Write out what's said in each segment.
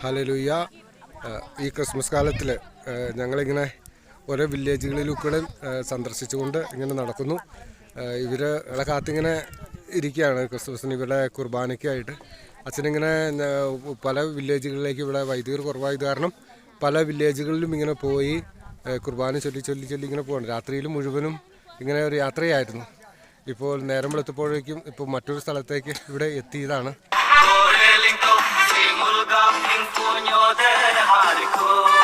ഹലലുയ്യ ഈ ക്രിസ്മസ് കാലത്തിൽ ഞങ്ങളിങ്ങനെ ഓരോ വില്ലേജുകളിലൂടെ സന്ദർശിച്ചുകൊണ്ട് ഇങ്ങനെ നടക്കുന്നു. ഇവർ കാത്തിങ്ങനെ ഇരിക്കുകയാണ് ക്രിസ്മസിന്. ഇവരുടെ കുർബാനയ്ക്കായിട്ട് അച്ഛനിങ്ങനെ പല വില്ലേജുകളിലേക്ക് ഇവിടെ വൈദികർ കുറവായത് കാരണം പല വില്ലേജുകളിലും ഇങ്ങനെ പോയി കുർബാന ചൊല്ലി ചൊല്ലി ചൊല്ലി ഇങ്ങനെ പോകണം രാത്രിയിൽ മുഴുവനും ഇങ്ങനെ ഒരു യാത്രയായിരുന്നു. ഇപ്പോൾ നേരം വെളുത്തപ്പോഴേക്കും ഇപ്പോൾ മറ്റൊരു സ്ഥലത്തേക്ക് ഇവിടെ എത്തിയതാണ്. in pugno del manico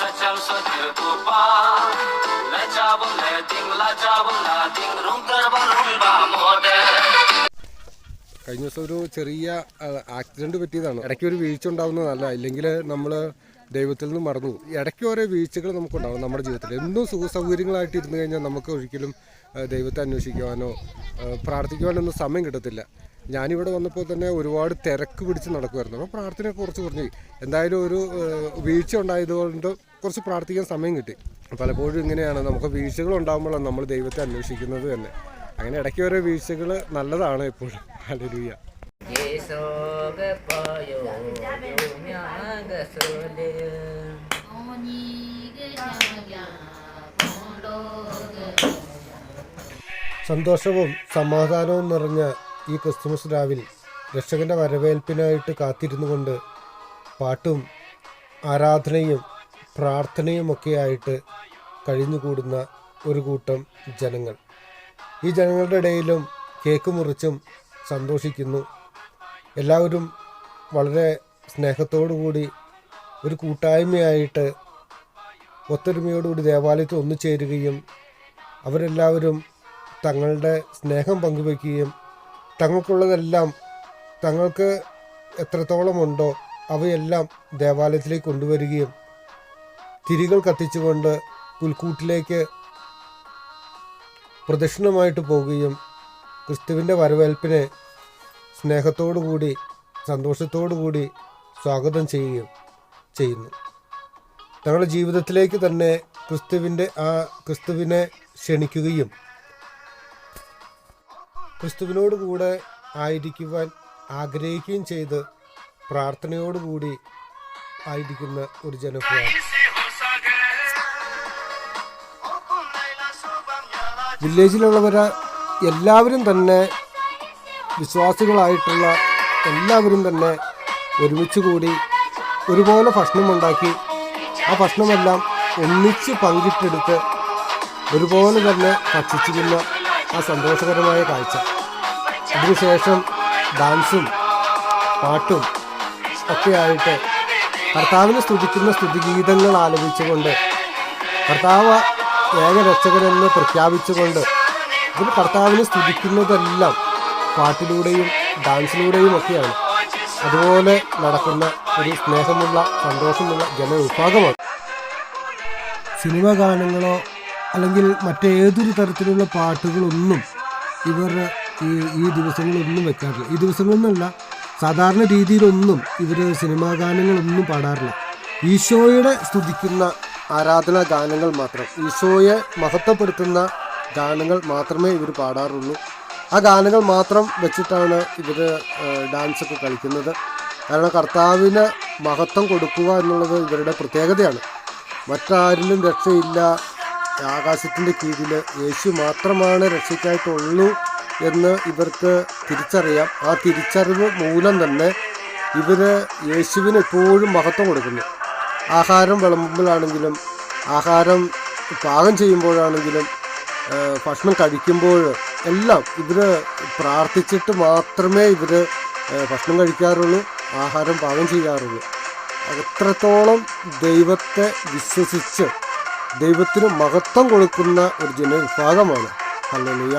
kongam să te pupa Le ceabă, le ting la ceabă, la ting mode കഴിഞ്ഞ ദിവസം ഒരു ചെറിയ ആക്സിഡന്റ് പറ്റിയതാണ്. ഇടയ്ക്ക് ഒരു വീഴ്ച ഉണ്ടാവുന്നതല്ല. ഇല്ലെങ്കിൽ നമ്മൾ ദൈവത്തിൽ നിന്ന് മറന്നു. ഇടയ്ക്ക് ഓരോ വീഴ്ചകൾ നമുക്കുണ്ടാവും നമ്മുടെ ജീവിതത്തിൽ. എന്നും സുഖ സൗകര്യങ്ങളായിട്ട് ഇരുന്ന് കഴിഞ്ഞാൽ നമുക്ക് ഒരിക്കലും ദൈവത്തെ അന്വേഷിക്കുവാനോ പ്രാർത്ഥിക്കുവാനോ ഒന്നും സമയം കിട്ടത്തില്ല. ഞാനിവിടെ വന്നപ്പോൾ തന്നെ ഒരുപാട് തിരക്ക് പിടിച്ച് നടക്കുമായിരുന്നു അപ്പോൾ പ്രാർത്ഥന കുറച്ച് കുറഞ്ഞു എന്തായാലും ഒരു വീഴ്ച ഉണ്ടായതുകൊണ്ട് കുറച്ച് പ്രാർത്ഥിക്കാൻ സമയം കിട്ടി. പലപ്പോഴും ഇങ്ങനെയാണ്. നമുക്ക് വീഴ്ചകൾ ഉണ്ടാകുമ്പോഴാണ് നമ്മൾ ദൈവത്തെ അന്വേഷിക്കുന്നത് തന്നെ. അങ്ങനെ ഇടയ്ക്ക് ഓരോ വീഴ്ചകൾ നല്ലതാണ് എപ്പോഴും. സന്തോഷവും സമാധാനവും നിറഞ്ഞ ഈ ക്രിസ്തുമസ് രാവിൽ രക്ഷകന്റെ വരവേൽപ്പിനായിട്ട് കാത്തിരുന്നു കൊണ്ട് പാട്ടും ആരാധനയും പ്രാർത്ഥനയുമൊക്കെ ആയിട്ട് കഴിഞ്ഞുകൂടുന്ന ഒരു കൂട്ടം ജനങ്ങൾ. ഈ ജനങ്ങളുടെ ഇടയിലും കേക്ക് മുറിച്ചും സന്തോഷിക്കുന്നു. എല്ലാവരും വളരെ കൂടി ഒരു കൂട്ടായ്മയായിട്ട് ഒത്തൊരുമയോടുകൂടി ദേവാലയത്തിൽ ഒന്നുചേരുകയും അവരെല്ലാവരും തങ്ങളുടെ സ്നേഹം പങ്കുവയ്ക്കുകയും തങ്ങൾക്കുള്ളതെല്ലാം തങ്ങൾക്ക് എത്രത്തോളമുണ്ടോ അവയെല്ലാം ദേവാലയത്തിലേക്ക് കൊണ്ടുവരികയും തിരികൾ കത്തിച്ചുകൊണ്ട് പുൽക്കൂട്ടിലേക്ക് പ്രദക്ഷിണമായിട്ട് പോവുകയും ക്രിസ്തുവിന്റെ വരവേൽപ്പിനെ സ്നേഹത്തോടു കൂടി സന്തോഷത്തോടു കൂടി സ്വാഗതം ചെയ്യുകയും ചെയ്യുന്നു. തങ്ങളുടെ ജീവിതത്തിലേക്ക് തന്നെ ക്രിസ്തുവിന്റെ ആ ക്രിസ്തുവിനെ ക്ഷണിക്കുകയും ക്രിസ്തുവിനോട് കൂടെ ആയിരിക്കുവാൻ ആഗ്രഹിക്കുകയും ചെയ്ത് പ്രാർത്ഥനയോടുകൂടി ആയിരിക്കുന്ന ഒരു ജനവിഭാഗം വില്ലേജിലുള്ളവർ എല്ലാവരും തന്നെ വിശ്വാസികളായിട്ടുള്ള എല്ലാവരും തന്നെ ഒരുമിച്ച് കൂടി ഒരുപോലെ ഭക്ഷണമുണ്ടാക്കി ആ ഭക്ഷണമെല്ലാം ഒന്നിച്ച് പങ്കിട്ടെടുത്ത് ഒരുപോലെ തന്നെ ഭക്ഷിച്ചിരുന്ന ആ സന്തോഷകരമായ കാഴ്ച. അതിനുശേഷം ഡാൻസും പാട്ടും ഒക്കെ ആയിട്ട് കർത്താവിനെ സ്തുതിക്കുന്ന സ്തുതിഗീതങ്ങൾ ആലപിച്ചുകൊണ്ട് കർത്താവ് ഏകരക്ഷകനെന്ന് പ്രഖ്യാപിച്ചുകൊണ്ട് ഇതിന് കർത്താവിനെ സ്തുതിക്കുന്നതെല്ലാം പാട്ടിലൂടെയും ഡാൻസിലൂടെയും ഒക്കെയാണ്. അതുപോലെ നടക്കുന്ന ഒരു സ്നേഹമുള്ള സന്തോഷമുള്ള ജനവിഭാഗമാണ്. സിനിമ ഗാനങ്ങളോ അല്ലെങ്കിൽ മറ്റേതൊരു തരത്തിലുള്ള പാട്ടുകളൊന്നും ഇവർ ഈ ഈ ദിവസങ്ങളൊന്നും വെക്കാറില്ല. ഈ ദിവസങ്ങളൊന്നുമല്ല സാധാരണ രീതിയിലൊന്നും ഇവർ സിനിമാ ഗാനങ്ങളൊന്നും പാടാറില്ല. ഈശോയുടെ സ്തുതിക്കുന്ന ആരാധനാ ഗാനങ്ങൾ മാത്രം. ഈശോയെ മഹത്വപ്പെടുത്തുന്ന ഗാനങ്ങൾ മാത്രമേ ഇവർ പാടാറുള്ളൂ. ആ ഗാനങ്ങൾ മാത്രം വെച്ചിട്ടാണ് ഇവർ ഡാൻസൊക്കെ കളിക്കുന്നത്. കാരണം കർത്താവിന് മഹത്വം കൊടുക്കുക എന്നുള്ളത് ഇവരുടെ പ്രത്യേകതയാണ്. മറ്റാരിലും രക്ഷയില്ല. ആകാശത്തിന്റെ കീഴിൽ യേശു മാത്രമാണ് രക്ഷയ്ക്കായിട്ടുള്ളൂ എന്ന് ഇവർക്ക് തിരിച്ചറിയാം. ആ തിരിച്ചറിവ് മൂലം തന്നെ ഇവർ യേശുവിന് എപ്പോഴും മഹത്വം കൊടുക്കുന്നു. ആഹാരം വിളമ്പുമ്പോഴാണെങ്കിലും ആഹാരം പാകം ചെയ്യുമ്പോഴാണെങ്കിലും ഭക്ഷണം കഴിക്കുമ്പോൾ എല്ലാം ഇവർ പ്രാർത്ഥിച്ചിട്ട് മാത്രമേ ഇവർ ഭക്ഷണം കഴിക്കാറുള്ളൂ ആഹാരം പാകം ചെയ്യാറുള്ളൂ. എത്രത്തോളം ദൈവത്തെ വിശ്വസിച്ച് ദൈവത്തിന് മഹത്വം കൊടുക്കുന്ന ഒരു ജനവിഭാഗമാണ്. ഹല്ലേലൂയ.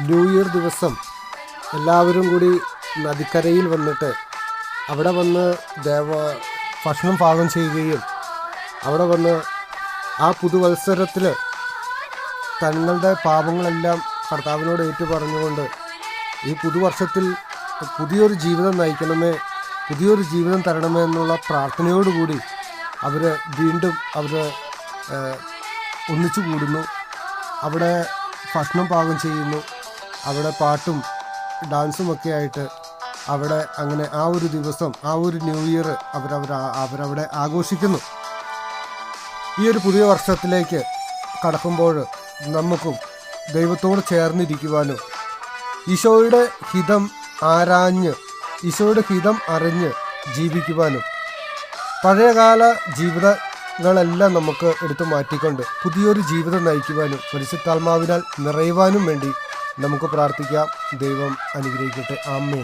ന്യൂ ഇയർ ദിവസം എല്ലാവരും കൂടി നദിക്കരയിൽ വന്നിട്ട് അവിടെ വന്ന് ദേവ ഭക്ഷണം പാകം ചെയ്യുകയും അവിടെ വന്ന് ആ പുതുവത്സരത്തിൽ തങ്ങളുടെ പാപങ്ങളെല്ലാം കർത്താവിനോട് ഏറ്റു പറഞ്ഞുകൊണ്ട് ഈ പുതുവർഷത്തിൽ പുതിയൊരു ജീവിതം നയിക്കണമേ പുതിയൊരു ജീവിതം തരണമേ എന്നുള്ള പ്രാർത്ഥനയോടുകൂടി അവർ വീണ്ടും അവർ ഒന്നിച്ചു കൂടുന്നു. അവിടെ ഭക്ഷണം പാകം ചെയ്യുന്നു. അവിടെ പാട്ടും ഡാൻസും ഒക്കെ ആയിട്ട് അവിടെ അങ്ങനെ ആ ഒരു ദിവസം ആ ഒരു ന്യൂ ഇയർ അവരവർ അവരവിടെ ആഘോഷിക്കുന്നു. ഈ ഒരു പുതിയ വർഷത്തിലേക്ക് കടക്കുമ്പോൾ നമുക്കും ദൈവത്തോട് ചേർന്നിരിക്കുവാനും ഈശോയുടെ ഹിതം ആരാഞ്ഞ് ഈശോയുടെ ഹിതം അറിഞ്ഞ് ജീവിക്കുവാനും പഴയകാല ജീവിതങ്ങളെല്ലാം നമുക്ക് എടുത്തു മാറ്റിക്കൊണ്ട് പുതിയൊരു ജീവിതം നയിക്കുവാനും പരിശുദ്ധാത്മാവിനാൽ നിറയുവാനും വേണ്ടി നമുക്ക് പ്രാർത്ഥിക്കാം. ദൈവം അനുഗ്രഹിക്കട്ടെ. ആമേൻ.